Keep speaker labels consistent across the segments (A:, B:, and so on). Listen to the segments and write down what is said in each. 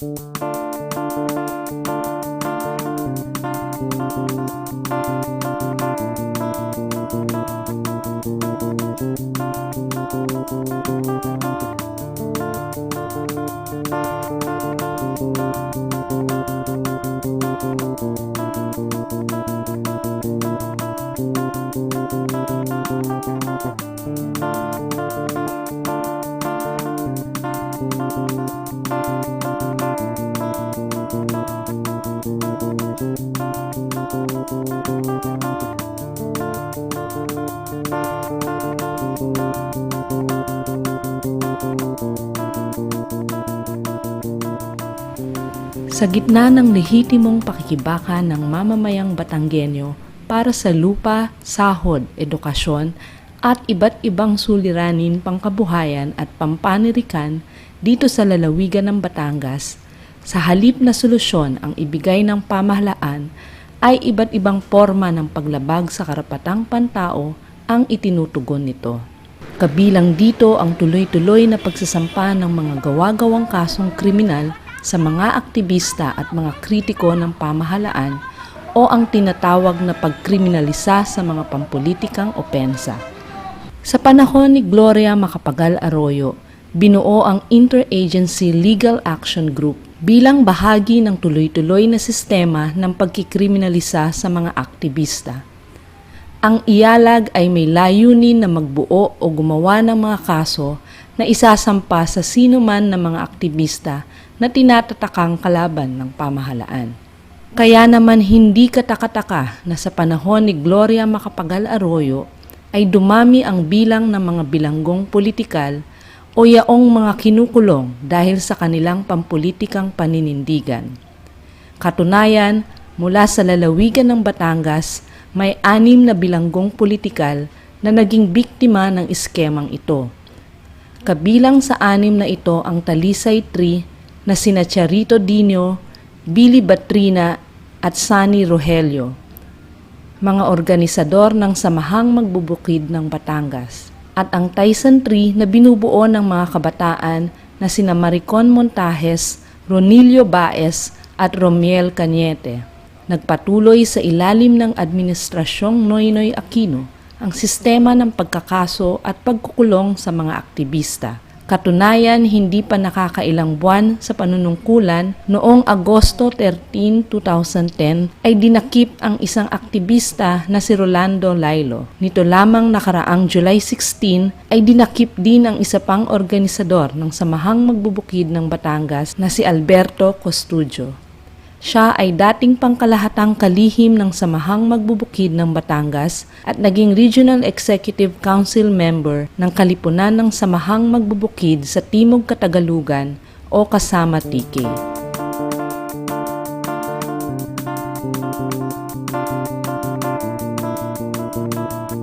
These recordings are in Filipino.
A: Música Sa gitna ng lehitimong pakikibaka ng mamamayang Batanggenyo para sa lupa, sahod, edukasyon, at iba't ibang suliranin pangkabuhayan at pampanirikan dito sa lalawigan ng Batangas, sa halip na solusyon ang ibigay ng pamahalaan ay iba't ibang forma ng paglabag sa karapatang pantao ang itinutugon nito. Kabilang dito ang tuloy-tuloy na pagsasampa ng mga gawa-gawang kasong kriminal sa mga aktivista at mga kritiko ng pamahalaan o ang tinatawag na pagkriminalisa sa mga pampulitikang opensa. Sa panahon ni Gloria Macapagal Arroyo, binuo ang Interagency Legal Action Group bilang bahagi ng tuloy-tuloy na sistema ng pagkikriminalisa sa mga aktivista. Ang iyalag ay may layunin na magbuo o gumawa ng mga kaso na isasampa sa sino man ng mga aktivista na tinatatakang kalaban ng pamahalaan. Kaya naman hindi katakataka na sa panahon ni Gloria Macapagal Arroyo ay dumami ang bilang ng mga bilanggong politikal o yaong mga kinukulong dahil sa kanilang pampulitikang paninindigan. Katunayan, mula sa lalawigan ng Batangas, may anim na bilanggong politikal na naging biktima ng iskemang ito. Kabilang sa anim na ito ang Talisay 3 na sina Charito Dino, Billy Batrina at Sunny Rogelio, mga organisador ng Samahang Magbubukid ng Batangas, at ang Tyson 3 na binubuo ng mga kabataan na sina Maricon Montajes, Ronilio Baez at Romiel Cañete. Nagpatuloy sa ilalim ng Administrasyong Noynoy Aquino ang sistema ng pagkakaso at pagkukulong sa mga aktivista. Katunayan, hindi pa nakakailang buwan sa panunungkulan, noong Agosto 13, 2010 ay dinakip ang isang aktivista na si Rolando Lailo. Nito lamang nakaraang July 16 ay dinakip din ang isa pang organisador ng Samahang Magbubukid ng Batangas na si Alberto Costudio. Siya ay dating pangkalahatang kalihim ng Samahang Magbubukid ng Batangas at naging Regional Executive Council member ng Kalipunan ng Samahang Magbubukid sa Timog Katagalugan o Kasama TK.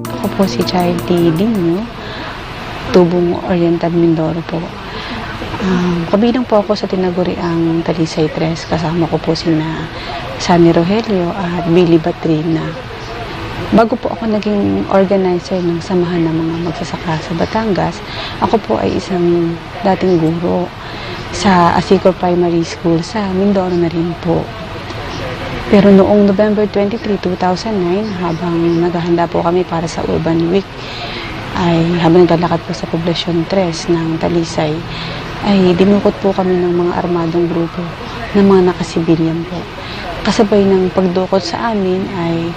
B: Ako po si Charity Lino, Tubong Oriental Mindoro po. Um, kabilang po ako sa tinaguriang Talisay Tres. Kasama ko po sina Sunny Rogelio at Billy Batrina. Bago po ako naging organizer ng samahan ng mga magsasaka sa Batangas, ako po ay isang dating guro sa Asico Primary School sa Mindoro na rin po. Pero noong November 23, 2009, habang naghahanda po kami para sa Urban Week, ay habang naglalakad po sa Poblasyon 3 ng Talisay, ay dinukot po kami ng mga armadong grupo ng mga nakasibilyan po. Kasabay ng pagdukot sa amin ay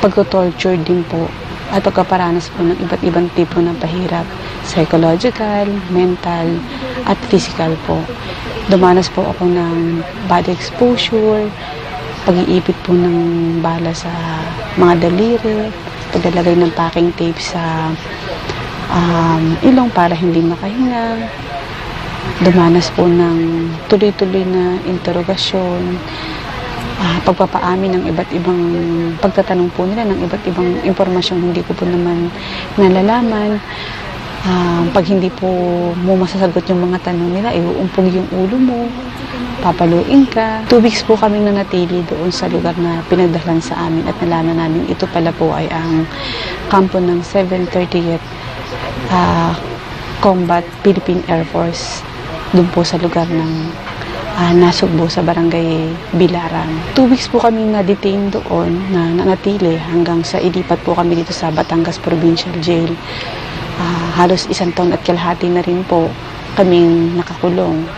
B: pagto-torture din po at pagkaparanas po ng iba't ibang tipo ng pahirap, psychological, mental, at physical po. Dumanas po ako ng body exposure, pag-iipit po ng bala sa mga daliri, paglalagay ng packing tape sa um, ilong para hindi makahinga, dumanas po ng tuloy-tuloy na interrogasyon, ah, pagpapaamin ng iba't ibang pagtatanong po nila ng iba't ibang impormasyon hindi ko po naman nalalaman. Ah, pag hindi po mo masasagot yung mga tanong nila, iuumpog yung ulo mo, papaluin ka. Two weeks po kami nanatili doon sa lugar na pinagdahlan sa amin at nalaman namin ito pala po ay ang kampo ng 730th ah, Combat Philippine Air Force doon po sa lugar ng ah, nasugbo sa barangay Bilaran. Two weeks po kami na-detain doon, na nanatili hanggang sa ilipat po kami dito sa Batangas Provincial Jail. Ah, halos isang taon at kalahati na rin po kaming nakakulong.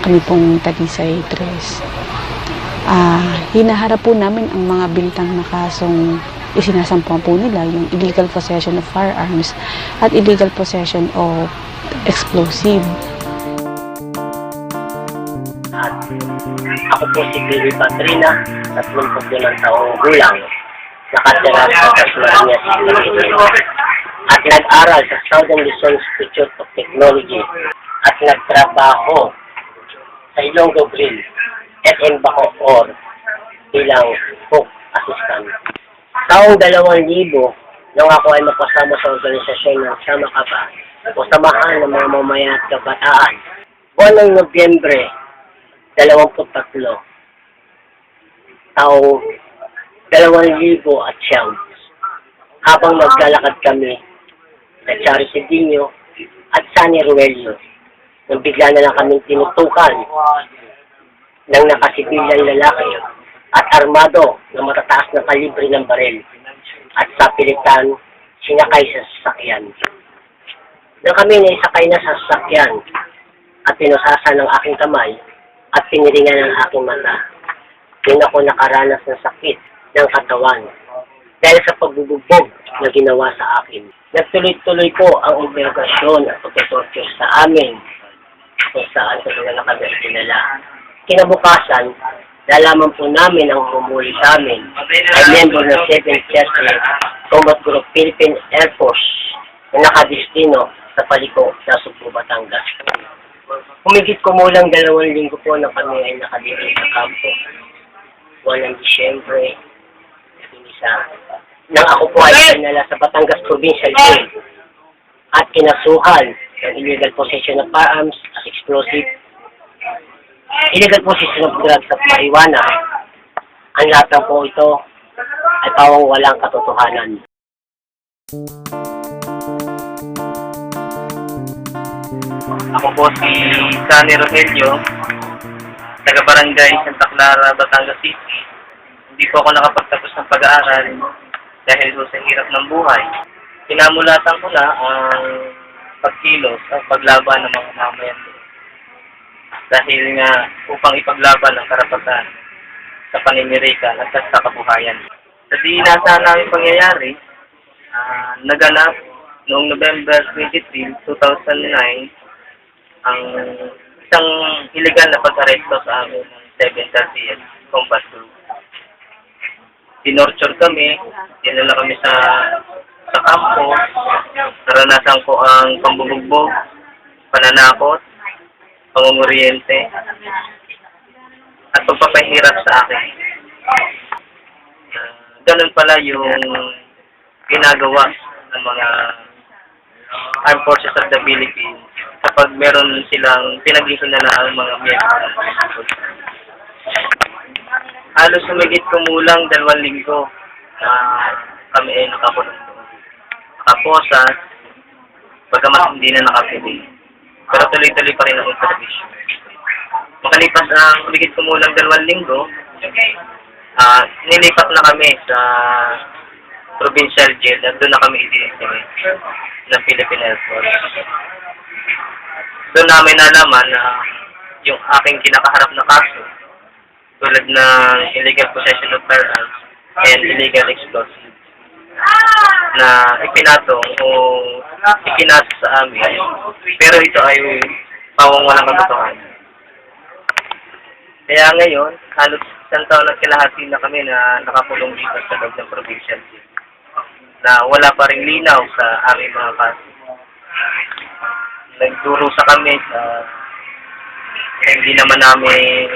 B: Kami pong Talisay 3. Ah, hinaharap po namin ang mga bintang na kasong isinasampuan po nila, yung illegal possession of firearms at illegal possession of explosive.
C: At ako po si Billy Patrina, 35 taong gulang, nakatira sa Tasmania City. At nag-aral sa Southern Luzon Institute of Technology at nagtrabaho sa Ilonggo Grill, SM Bacoor bilang cook assistant. Taong 2000, nung ako ay mapasama sa organisasyon ng Sama Ka Ba, o Samahan ng mga mamaya at kabataan, buwan ng Nobyembre 23 taong 2000 at siyam habang naglalakad kami sa Charity Dino at Sunny Ruelio nang bigla na lang kaming tinutukan ng nakasibilang lalaki at armado na matataas na kalibre ng barel at sa pilitan sinakay sa sasakyan. Nang kami na isakay na sa sasakyan at pinusasan ng aking kamay at piniringan ng aking mata, doon ako nakaranas ng sakit ng katawan dahil sa pagbubugbog na ginawa sa akin. Nagtuloy-tuloy po ang interrogasyon at pagtutorture sa amin kung saan sa na kami dinala. Kinabukasan, nalaman po namin ang humuli sa amin ay member ng 7th Chester Combat Group Philippine Air Force na nakadistino sa Paliko, sa Subo, Batangas. Humigit kumulang dalawang linggo po na kami ay nakadiri sa kampo. Buwan ng Disyembre, isa. Nang ako po ay pinala sa Batangas Provincial Jail at kinasuhan ng illegal possession of firearms as explosive, illegal possession of drugs at marijuana. Ang lahat ng po ito ay pawang walang katotohanan.
D: Ako po si Sunny Rogelio, taga Barangay Santa Clara, Batangas City. Hindi po ako nakapagtapos ng pag-aaral dahil sa hirap ng buhay. Pinamulatan ko na ang pagkilos at paglaban ng mga mamayan. Dahil nga upang ipaglaban ang karapatan sa paninirikan at sa kabuhayan. Sa di inaasahan namin pangyayari, ah, naganap noong November 23, 2009, ang isang illegal na pag-aresto sa amin ng 730 Combat Group. Tinorture kami, dinala kami sa sa kampo, naranasan ko ang pambubugbog, pananakot, pangunguriente, at pagpapahirap sa akin. Ah, ganun pala yung ginagawa ng mga Armed Forces of the Philippines kapag meron silang pinaghihinala ang mga miyembro Halos sumigit kumulang dalawang linggo kami ay nakakulong doon. Nakaposas, bagamat hindi na nakapili. Pero tuloy-tuloy pa rin ang intervision. Makalipas ang sumigit kumulang dalawang linggo, ah nilipat na kami sa provincial jail at doon na kami i-dismiss ng Philippine Air Force. Doon namin nalaman na yung aking kinakaharap na kaso tulad ng illegal possession of firearms and illegal explosives na ipinatong o ipinasa sa amin. Pero ito ay pawang walang katotohanan. Kaya ngayon, halos isang taon at kalahati na kami na nakakulong dito sa loob ng provincial jail na wala pa rin linaw sa aming mga kaso. Nagdurusa kami sa hindi naman namin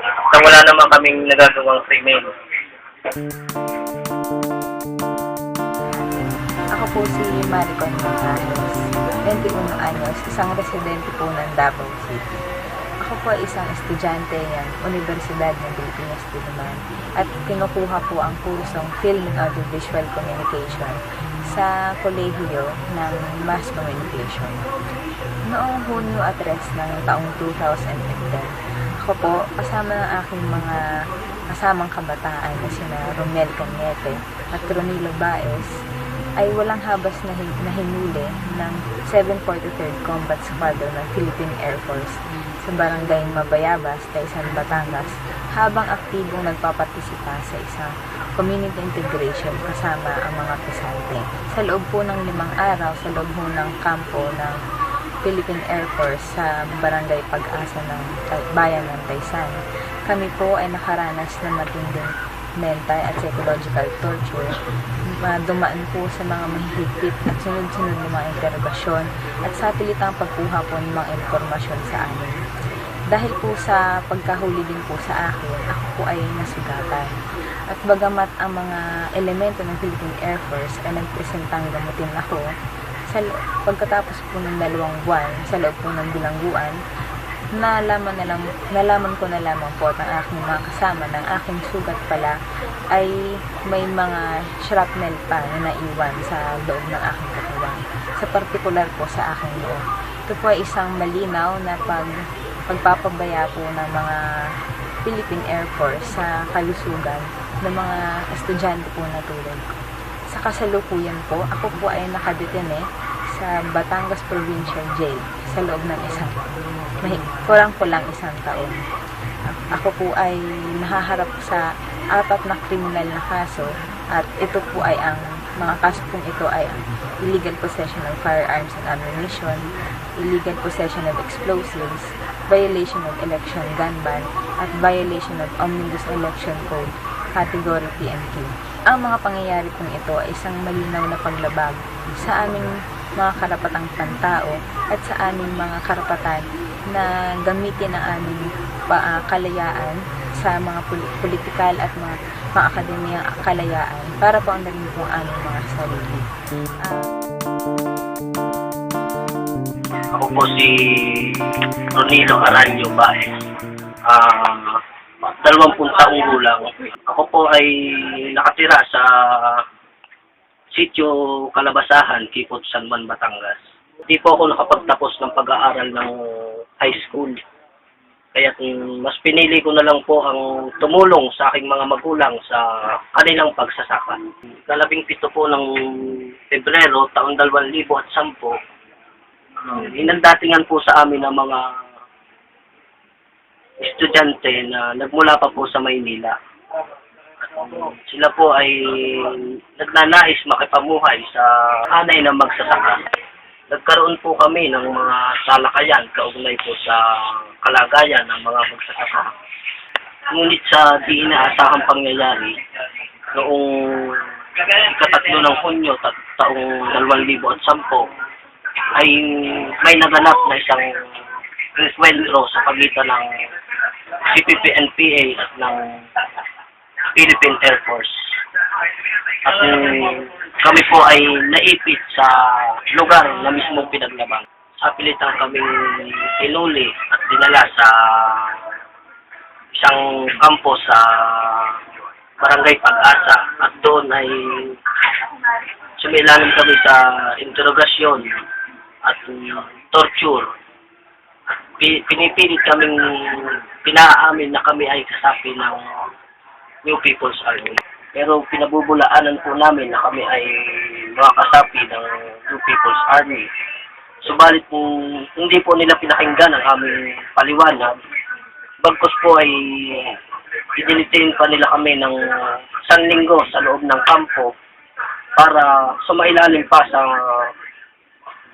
D: na wala naman kaming nagagawang krimen.
E: Ako po si Maricon Gonzales, 21 anyos, isang residente po ng Davao City. Ako po ay isang estudyante ng Universidad ng Pilipinas Diliman at kinukuha po ang kursong Film and Audiovisual Communication sa Kolehiyo ng Mass Communication. Noong Hunyo at 3 ng taong 2015, ako po, kasama ng aking mga kasamang kabataan na sina Romel Cañete at Ronilo Baez, ay walang habas na, na ng 743rd Combat Squadron ng Philippine Air Force sa barangay Mabayabas, Taysan, Batangas, habang aktibong nagpapartisipa sa isang community integration kasama ang mga pisante. Sa loob po ng limang araw, sa loob po ng kampo ng Philippine Air Force sa barangay Pag-asa ng bayan ng Taysan, kami po ay nakaranas ng matinding mental at psychological torture. Ma- Dumaan po sa mga mahihigpit at sunod-sunod na mga interogasyon at sa pilitang pagkuha po ng mga informasyon sa amin. Dahil po sa pagkahuli din po sa akin, ako po ay nasugatan. At bagamat ang mga elemento ng Philippine Air Force ay nagpresentang gamutin ako, sa, pagkatapos po ng dalawang buwan, sa loob po ng bilangguan, nalaman na lang, nalaman ko na lamang po at ang aking mga kasama ng aking sugat pala ay may mga shrapnel pa na naiwan sa loob ng aking katawan. Sa partikular po sa aking loob. Ito po ay isang malinaw na pag, pagpapabaya po ng mga Philippine Air Force sa kalusugan ng mga estudyante po na tulad ko. Sa kasalukuyan po, ako po ay nakadetene sa Batangas Provincial Jail sa loob ng isang kurang-kulang isang taon. Ako po ay nahaharap sa apat na kriminal na kaso at ito po ay ang mga kaso pong ito ay illegal possession of firearms and ammunition, illegal possession of explosives, violation of election gun ban, at violation of Omnibus Election Code, Category P and Q. Ang mga pangyayari pong ito ay isang malinaw na paglabag sa aming mga karapatang pantao at sa aming mga karapatan na gamitin ang aming pa, ah, kalayaan sa mga poli- politikal at mga, mga akademiyang kalayaan para po ang naging po aming mga sarili.
F: Ako po si Ronilo Aranyo Baez. Ah, dalawampung taong gulang. Ako po ay nakatira sa sitio Kalabasahan, Kipot, San Juan, Batangas. Hindi po ako nakapagtapos ng pag-aaral ng high school. Kaya mas pinili ko na lang po ang tumulong sa aking mga magulang sa kanilang pagsasaka. Kalabing pito po ng Pebrero, taong 2010, um, inandatingan po sa amin ng mga estudyante na nagmula pa po sa Maynila. Sila po ay nagnanais makipamuhay sa anay ng magsasaka. Nagkaroon po kami ng mga salakayan kaugnay po sa kalagayan ng mga magsasaka. Ngunit sa di inaasahang pangyayari, noong ikatatlo ng Hunyo, ta- taong 2010, ay may naganap na isang encuentro sa pagitan ng CPP-NPA at ng Philippine Air Force. At mm, kami po ay naipit sa lugar na mismong pinaglaban. Sa pilitan kaming pinuli at dinala sa isang kampo sa Barangay Pag-asa at doon ay sumilalim kami sa interogasyon at torture. Pi- Pinipilit kaming pinaamin na kami ay kasapi ng New People's Army. Pero pinabubulaanan po namin na kami ay mga kasapi ng New People's Army. Subalit kung hindi po nila pinakinggan ang aming paliwanag, bagkos po ay idinitain pa nila kami ng linggo sa loob ng kampo para sumailalim pa sa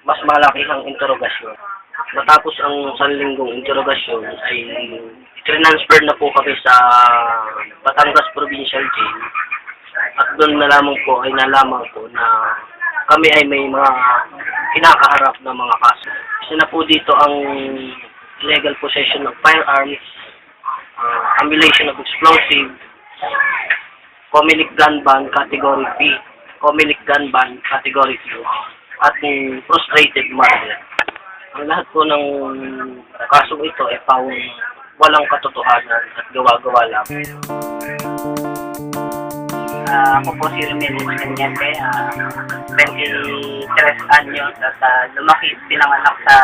F: mas malakihang interogasyon. Matapos ang sanlinggong interogasyon ay transfer na po kami sa Batangas Provincial Jail at doon na lamang po ay nalaman ko na kami ay may mga kinakaharap na mga kaso. Isa na po dito ang illegal possession of firearms, uh, accumulation of explosive, communic gun ban category B, communic gun ban category Q, at yung frustrated murder. Ang lahat po ng kasong ito ay pawang walang katotohanan at gawa-gawa lang.
G: Ah, ako po si Romel Escanyente, ah, 23 anyos at ah, lumaki pinanganak sa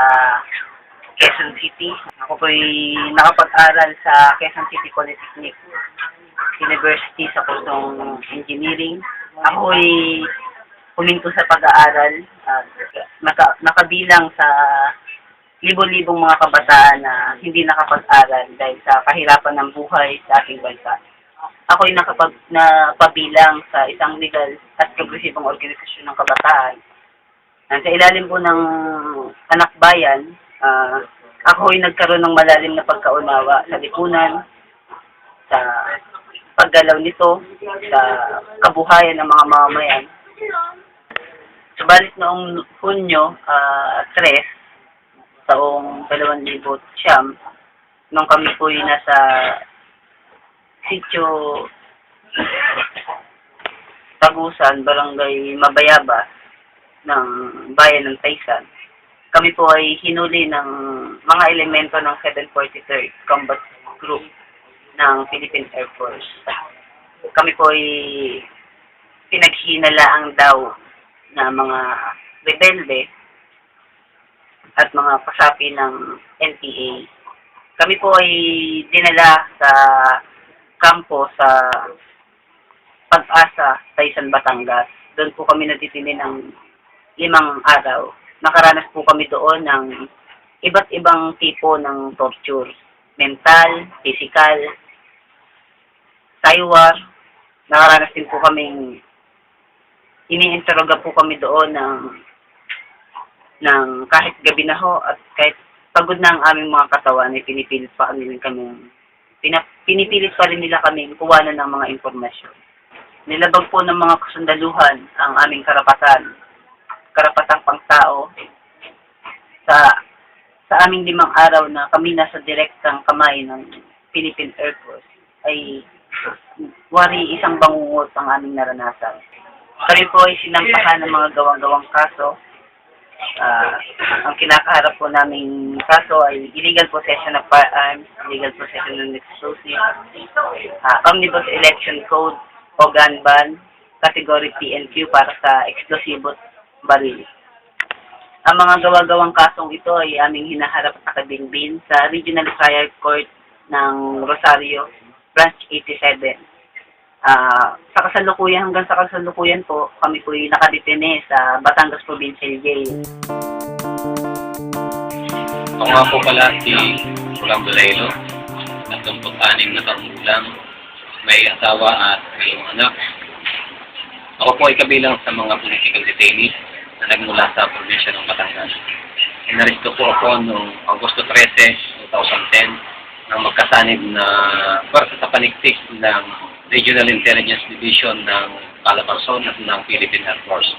G: Quezon City. Ako po nakapag-aral sa Quezon City Polytechnic University sa kursong engineering. Ako ay huminto sa pag-aaral at naka, nakabilang sa libo-libong mga kabataan na hindi nakapag-aral dahil sa kahirapan ng buhay sa ating bansa. Ako ay nakapag, napabilang sa isang legal at progresibong organisasyon ng kabataan. Sa ilalim po ng anak bayan, ah, ako ay nagkaroon ng malalim na pagkaunawa sa lipunan, sa paggalaw nito, sa kabuhayan ng mga mamamayan. Subalit noong Hunyo ah, 3, taong 2000 siyam, nung kami po ay nasa sityo Tagusan, Barangay Mabayaba ng bayan ng Taysan. Kami po ay hinuli ng mga elemento ng 743rd Combat Group ng Philippine Air Force. Kami po ay pinaghinalaang daw na mga rebelde at mga kasapi ng NPA. Kami po ay dinala sa kampo sa Pag-asa, Taysan, Batangas. Doon po kami natitili ng limang araw. Nakaranas po kami doon ng iba't ibang tipo ng torture. Mental, physical, saywar. Nakaranas din po kaming iniinteroga po kami doon ng ng kahit gabi na ho at kahit pagod na ang aming mga katawan ay pinipilit pa kami kami pinipilit pa rin nila kami kuwanan ng mga impormasyon. Nilabag po ng mga kasundaluhan ang aming karapatan, karapatang pangtao sa sa aming limang araw na kami nasa direktang kamay ng Philippine Air Force ay wari isang bangungot ang aming naranasan. Kami po ay sinampahan ng mga gawang-gawang kaso. Ah, ang kinakaharap po naming kaso ay illegal possession of firearms, illegal possession of explosives, ah, omnibus election code o gun ban, category PNQ para sa explosibo baril. Ang mga gawa-gawang kasong ito ay aming hinaharap at nakabinbin sa Regional Fire Court ng Rosario, Branch 87. Ah, sa kasalukuyan hanggang sa kasalukuyan po, kami po ay nakadetene sa Batangas Provincial Jail.
H: Ako nga po pala si Ulang Balelo, at 26 na taong gulang, may asawa at may mga anak. Ako po ay kabilang sa mga political detainees na nagmula sa probinsya ng Batangas. Inaresto po ako noong Agosto 13, 2010 nang magkasanib na pwersa sa paniktik ng Regional Intelligence Division ng Calabarzon at ng Philippine Air Force.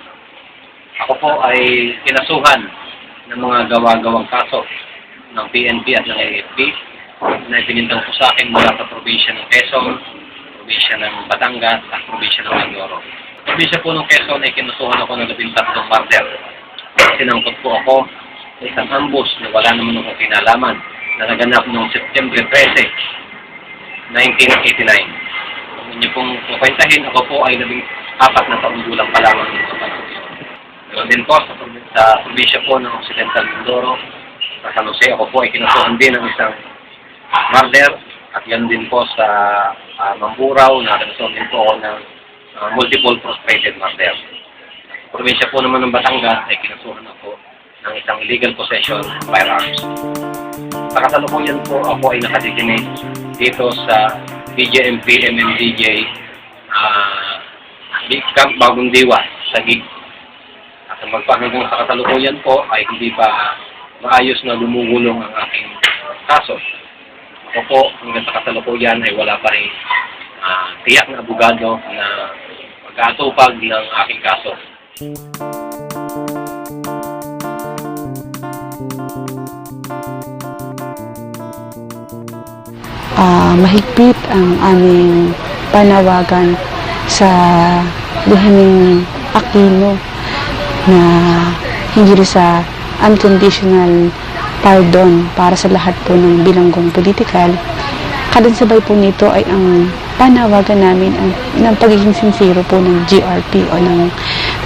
H: Ako po ay kinasuhan ng mga gawa-gawang kaso ng PNP at ng AFP na ipinintang po sa akin mula sa probinsya ng Quezon, probinsya ng Batangas at probinsya ng Mindoro. Probinsya po ng Quezon ay kinusuhan ako ng labing tatlong murder. Sinangkot po ako sa isang ambush na wala naman akong kinalaman na naganap noong September 13, 1989. Inyo pong kukwentahin, ako po ay labing apat na taong gulang pa lamang sa panahon yun. Meron din po sa, sa probinsya po ng Occidental Mindoro, sa San Jose, ako po ay kinusuhan din ng isang murder at yan din po sa uh, Mamburao, na kinusuhan din po ako ng ah, multiple frustrated murder. Sa probinsya po naman ng Batangas ay kinusuhan ako ng isang illegal possession of firearms. Sa kasalukuyan po ako ay nakadetinig dito sa DJMP MMDJ uh, Big Camp Bagong Diwa sa GIG. At ang magpahanggang sa kasalukuyan po ay hindi pa maayos na lumugulong ang aking kaso. Ako po hanggang sa kasalukuyan ay wala pa rin ah, tiyak na abogado na mag-aatupag ng aking kaso.
B: Ah, mahigpit ang aming panawagan sa Buhiming Aquino na hindi sa unconditional pardon para sa lahat po ng bilanggong politikal. Kadansabay po nito ay ang panawagan namin ang, ng pagiging sincero po ng GRP o ng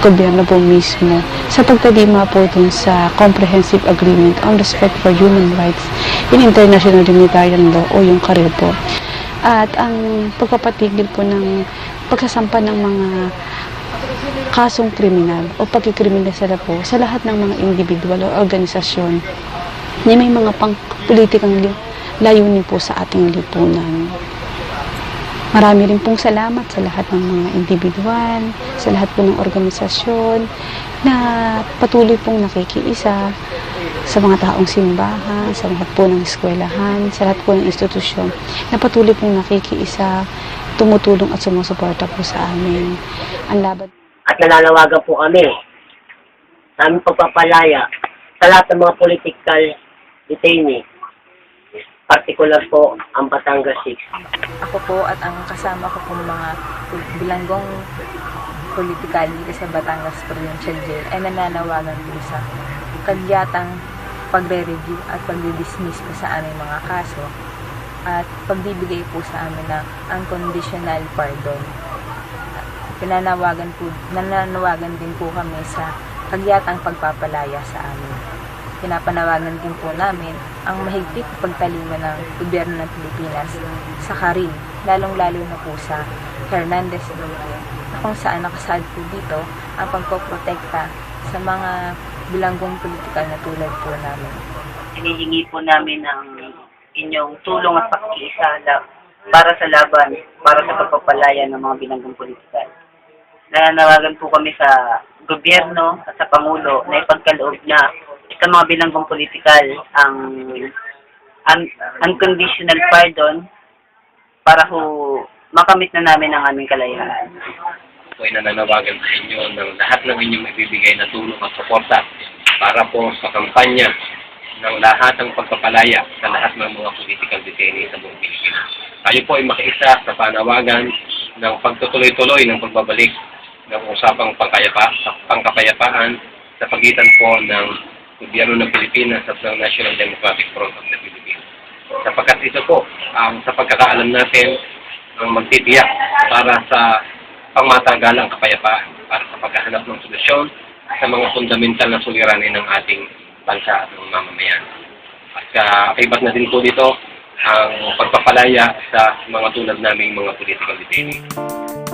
B: gobyerno po mismo sa pagtalima po dun sa Comprehensive Agreement on Respect for Human Rights in International Humanitarian Law o yung CARIL po. At ang pagpapatigil po ng pagsasampa ng mga kasong kriminal o pagkikriminalisada po sa lahat ng mga individual o organisasyon na may mga pang politikang li- layunin po sa ating lipunan. Marami rin pong salamat sa lahat ng mga individual, sa lahat po ng organisasyon na patuloy pong nakikiisa sa mga taong simbahan, sa lahat po ng eskwelahan, sa lahat po ng institusyon na patuloy pong nakikiisa, tumutulong at sumusuporta po sa amin. Ang laban
F: At nananawagan po kami sa aming pagpapalaya sa lahat ng mga political detainee. Particular po ang Batangas 6.
E: Ako po at ang kasama ko pong mga bilanggong politikal dito sa Batangas Provincial Jail ay nananawagan po sa kagyatang pagre-review at pagre-dismiss po sa aming mga kaso at pagbibigay po sa amin ng unconditional pardon. Pinanawagan po, nananawagan din po kami sa kagyatang pagpapalaya sa amin. Pinapanawagan din po namin ang mahigpit na pagtalima ng gobyerno ng Pilipinas sa Karin, lalong-lalo na po sa Hernandez Duque, na kung saan nakasaad po dito ang pagpoprotekta sa mga bilanggong politikal na tulad po namin.
G: Hinihingi po namin ng inyong tulong at pakikiisa la- para sa laban, para sa pagpapalaya ng mga binanggong politikal. Nananawagan po kami sa gobyerno at sa Pangulo na ipagkaloob na sa mga binanggong politikal ang un- unconditional pardon para ho makamit na namin ang aming kalayaan.
H: po ay nananawagan sa inyo ng lahat ng inyong ibibigay na tulong at suporta para po sa kampanya ng lahat ng pagpapalaya sa lahat ng mga political detainees sa buong Pilipinas. Tayo po ay makiisa sa panawagan ng pagtutuloy-tuloy ng pagbabalik ng usapang pangkayapa, pangkapayapaan sa pagitan po ng gobyerno ng Pilipinas at ng National Democratic Front of the Philippines. Sapagkat ito po, ang sa pagkakaalam natin, ang magtitiyak para sa pangmatagalang kapayapaan para sa paghahanap ng solusyon sa mga fundamental na suliranin ng ating bansa at ng mamamayan. At kaibat na din po dito ang pagpapalaya sa mga tulad naming mga political detainees.